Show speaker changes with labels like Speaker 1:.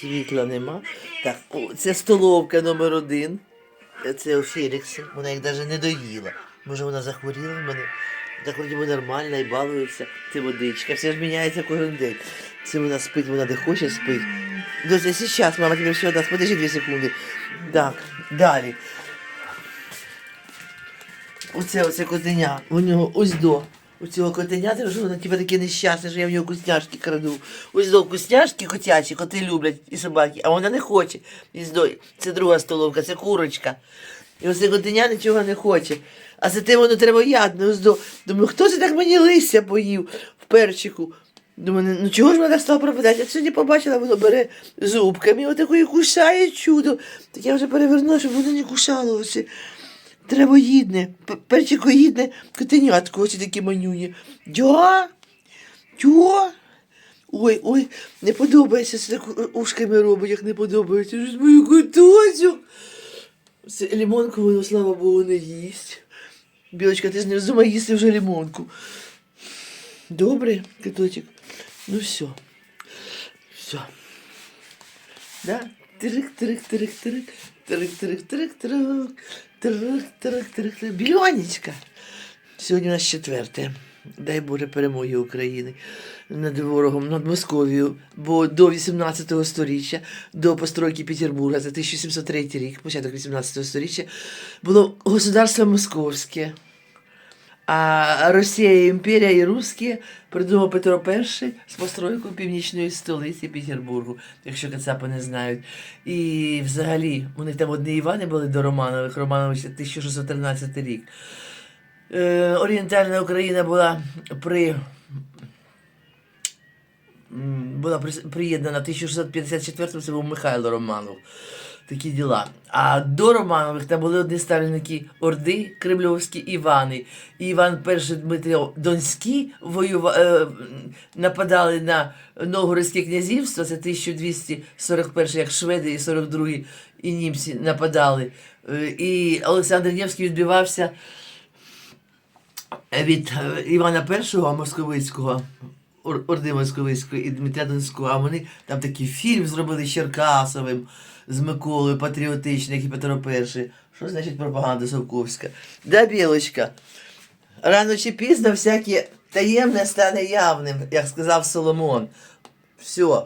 Speaker 1: світла нема. Так, о, це столовка номер один. Це у Фелікса. Вона їх навіть не доїла. Може вона захворіла в мене. Так вроді би нормальна і балується. Це водичка. Все ж міняється кожен день. Це вона спить, вона де хоче спить. Дося, сейчас, мама тебе все дасть. Подожди дві секунди. Так, далі. Оце оце котеня. У нього ось до. У цього котеня, ти що воно типа таке нещасне, що я в нього вкусняшки краду. Ось до вкусняшки котячі, коти люблять і собаки, а вона не хоче. Ось. Це друга столовка, це курочка. І оце котеня нічого не хоче. А за те воно треба. Ось до. Думаю, хто це так мені листя поїв в перчику? Думаю, ну чого ж вона стала пропадати? Я сьогодні побачила, воно бере зубками, отакої кусає чудо. Так я вже перевернула, щоб воно не кусало оце. Травоїдне, перчикоїдне котенятко, ось такі манюні. Дя? Дя? Ой, ой, не подобається, це так ушками робить, як не подобається. Мою котоцю. Це лімонку воно, слава Богу, не їсть. Білочка, ти ж не вздумай їсти вже лімонку. Добре, киточек. Ну все. Все. Да? Трик, трик, трик, трик, трик, трик, трик, трик, трик, трик, трик. Більонечка. Сьогодні у нас четверте. Дай Боже перемоги України над ворогом, над Московією. Бо до 18 століття, до постройки Петербурга, це 1703 рік, початок 18 століття, було государство московське. А Росія, імперія і русські придумав Петро І з постройкою північної столиці Петербургу, якщо Кацапи не знають. І взагалі, у них там одні Івани були до Романових, Романович 1613 рік. Е, орієнтальна Україна була при. Була приєднана в 1654 це був Михайло Романов. Такі діла. А до Романових там були одні ставленики Орди Кремльовські Івани. І Іван І Дмитро Донський воюва, е, нападали на Новгородське князівство, це 1241, як шведи, і 42 і німці нападали. Е, І Олександр Невський відбивався від е, Івана І Московицького, Орди Московицької і Дмитря Донського, а вони там такий фільм зробили з Черкасовим, з Миколою, патріотичний, як і Петро І. Що значить пропаганда Совковська? Да, Білочка, рано чи пізно всяке таємне стане явним, як сказав Соломон. Все,